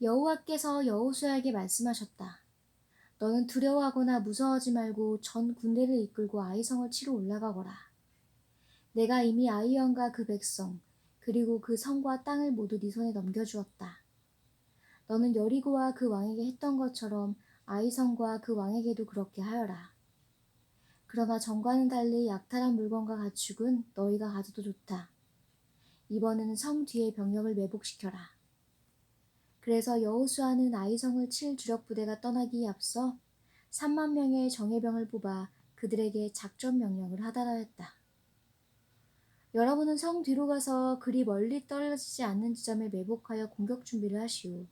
여호와께서 여호수아에게 말씀하셨다. 너는 두려워하거나 무서워하지 말고 전 군대를 이끌고 아이성을 치러 올라가거라. 내가 이미 아이언과 그 백성 그리고 그 성과 땅을 모두 네 손에 넘겨주었다. 너는 여리고와 그 왕에게 했던 것처럼 아이성과 그 왕에게도 그렇게 하여라. 그러나 전과는 달리 약탈한 물건과 가축은 너희가 가져도 좋다. 이번에는 성 뒤에 병력을 매복시켜라. 그래서 여호수아는 아이성을 칠 주력 부대가 떠나기에 앞서 3만 명의 정예병을 뽑아 그들에게 작전 명령을 하달하였다. 여러분은 성 뒤로 가서 그리 멀리 떨어지지 않는 지점에 매복하여 공격 준비를 하시오.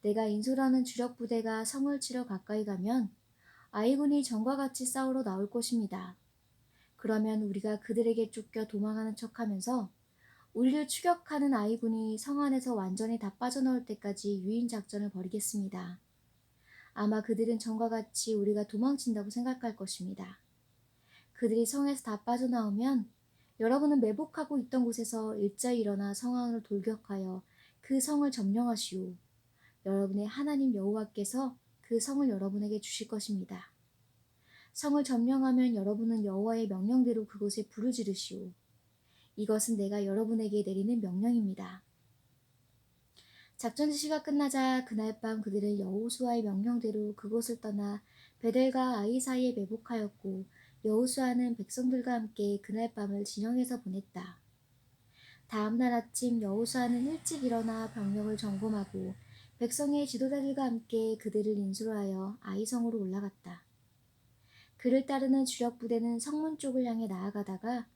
내가 인솔하는 주력 부대가 성을 치러 가까이 가면 아이군이 전과 같이 싸우러 나올 것입니다. 그러면 우리가 그들에게 쫓겨 도망하는 척하면서 우리를 추격하는 아이군이 성 안에서 완전히 다 빠져나올 때까지 유인 작전을 벌이겠습니다. 아마 그들은 전과 같이 우리가 도망친다고 생각할 것입니다. 그들이 성에서 다 빠져나오면 여러분은 매복하고 있던 곳에서 일자히 일어나 성 안으로 돌격하여 그 성을 점령하시오. 여러분의 하나님 여호와께서 그 성을 여러분에게 주실 것입니다. 성을 점령하면 여러분은 여호와의 명령대로 그곳에 불을 지르시오. 이것은 내가 여러분에게 내리는 명령입니다. 작전 지시가 끝나자 그날 밤 그들은 여호수아의 명령대로 그곳을 떠나 베델과 아이 사이에 매복하였고 여호수아는 백성들과 함께 그날 밤을 진영에서 보냈다. 다음 날 아침 여호수아는 일찍 일어나 병력을 점검하고 백성의 지도자들과 함께 그들을 인수하여 아이성으로 올라갔다. 그를 따르는 주력 부대는 성문 쪽을 향해 나아가다가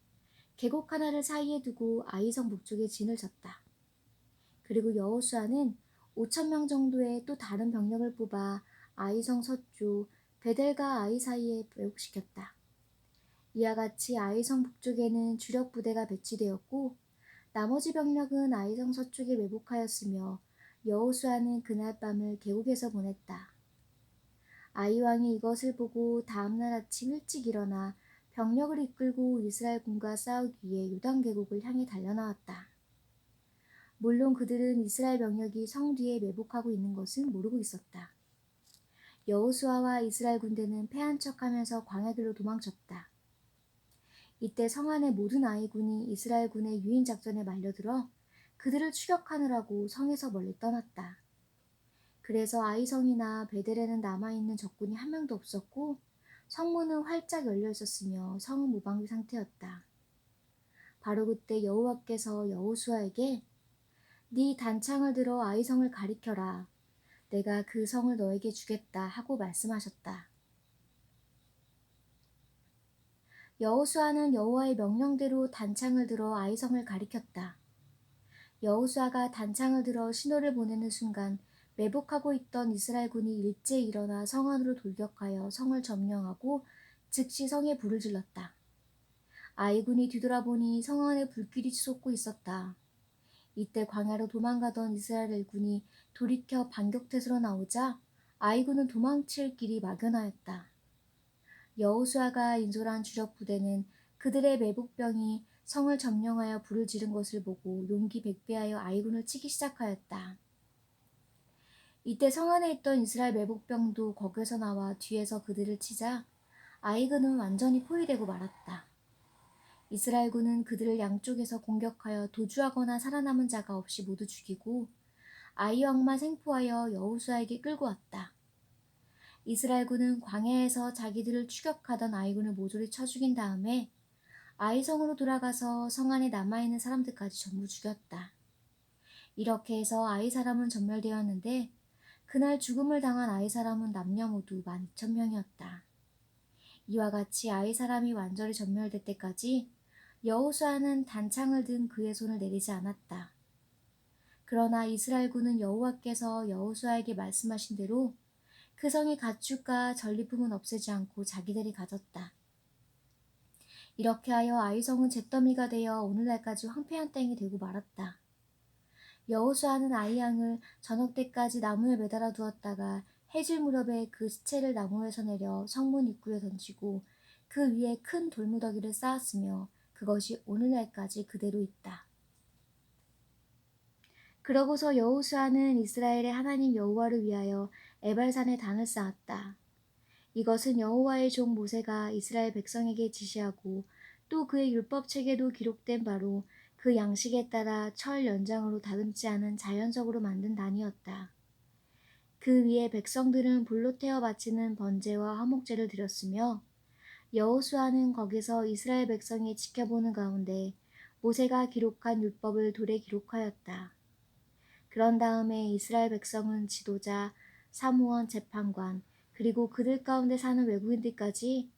계곡 하나를 사이에 두고 아이성 북쪽에 진을 쳤다. 그리고 여호수아는 5천 명 정도의 또 다른 병력을 뽑아 아이성 서쪽 베델과 아이 사이에 매복시켰다. 이와 같이 아이성 북쪽에는 주력 부대가 배치되었고 나머지 병력은 아이성 서쪽에 매복하였으며 여호수아는 그날 밤을 계곡에서 보냈다. 아이 왕이 이것을 보고 다음날 아침 일찍 일어나 병력을 이끌고 이스라엘 군과 싸우기 위해 요단 계곡을 향해 달려나왔다. 물론 그들은 이스라엘 병력이 성 뒤에 매복하고 있는 것은 모르고 있었다. 여호수아와 이스라엘 군대는 패한 척하면서 광야길로 도망쳤다. 이때 성 안의 모든 아이군이 이스라엘 군의 유인 작전에 말려들어 그들을 추격하느라고 성에서 멀리 떠났다. 그래서 아이성이나 베델에는 남아있는 적군이 한 명도 없었고 성문은 활짝 열려 있었으며 성은 무방비 상태였다. 바로 그때 여호와께서 여호수아에게 네 단창을 들어 아이성을 가리켜라. 내가 그 성을 너에게 주겠다 하고 말씀하셨다. 여호수아는 여호와의 명령대로 단창을 들어 아이성을 가리켰다. 여호수아가 단창을 들어 신호를 보내는 순간 매복하고 있던 이스라엘군이 일제히 일어나 성 안으로 돌격하여 성을 점령하고 즉시 성에 불을 질렀다. 아이군이 뒤돌아보니 성 안에 불길이 솟고 있었다. 이때 광야로 도망가던 이스라엘군이 돌이켜 반격태세로 나오자 아이군은 도망칠 길이 막연하였다. 여호수아가 인솔한 주력 부대는 그들의 매복병이 성을 점령하여 불을 지른 것을 보고 용기 백배하여 아이군을 치기 시작하였다. 이때 성 안에 있던 이스라엘 매복병도 거기서 나와 뒤에서 그들을 치자 아이그는 완전히 포위되고 말았다. 이스라엘군은 그들을 양쪽에서 공격하여 도주하거나 살아남은 자가 없이 모두 죽이고 아이 왕만 생포하여 여호수아에게 끌고 왔다. 이스라엘군은 광야에서 자기들을 추격하던 아이군을 모조리 쳐 죽인 다음에 아이성으로 돌아가서 성 안에 남아있는 사람들까지 전부 죽였다. 이렇게 해서 아이 사람은 전멸되었는데 그날 죽음을 당한 아이 사람은 남녀 모두 만 이천 명이었다. 이와 같이 아이 사람이 완전히 전멸될 때까지 여호수아는 단창을 든 그의 손을 내리지 않았다. 그러나 이스라엘군은 여호와께서 여호수아에게 말씀하신 대로 그 성의 가축과 전리품은 없애지 않고 자기들이 가졌다. 이렇게 하여 아이성은 잿더미가 되어 오늘날까지 황폐한 땡이 되고 말았다. 여호수아는 아이양을 저녁 때까지 나무에 매달아 두었다가 해질 무렵에 그 시체를 나무에서 내려 성문 입구에 던지고 그 위에 큰 돌무더기를 쌓았으며 그것이 오늘날까지 그대로 있다. 그러고서 여호수아는 이스라엘의 하나님 여호와를 위하여 에발산에 단을 쌓았다. 이것은 여호와의 종 모세가 이스라엘 백성에게 지시하고 또 그의 율법 책에도 기록된 바로 그 양식에 따라 철 연장으로 다듬지 않은 자연석으로 만든 단이었다. 그 위에 백성들은 불로 태워 바치는 번제와 화목제를 드렸으며 여호수아는 거기서 이스라엘 백성이 지켜보는 가운데 모세가 기록한 율법을 돌에 기록하였다. 그런 다음에 이스라엘 백성은 지도자, 사무원, 재판관, 그리고 그들 가운데 사는 외국인들까지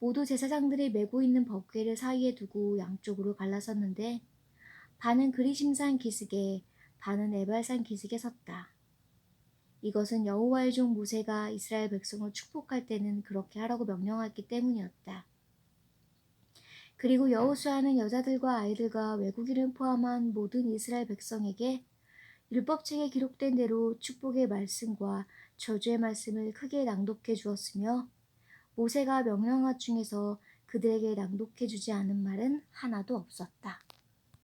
모두 제사장들이 메고 있는 법궤를 사이에 두고 양쪽으로 갈라섰는데 반은 그리심산 기슭에 반은 에발산 기슭에 섰다. 이것은 여호와의 종 모세가 이스라엘 백성을 축복할 때는 그렇게 하라고 명령했기 때문이었다. 그리고 여호수아는 여자들과 아이들과 외국인을 포함한 모든 이스라엘 백성에게 율법책에 기록된 대로 축복의 말씀과 저주의 말씀을 크게 낭독해 주었으며 모세가 명령한 중에서 그들에게 낭독해 주지 않은 말은 하나도 없었다.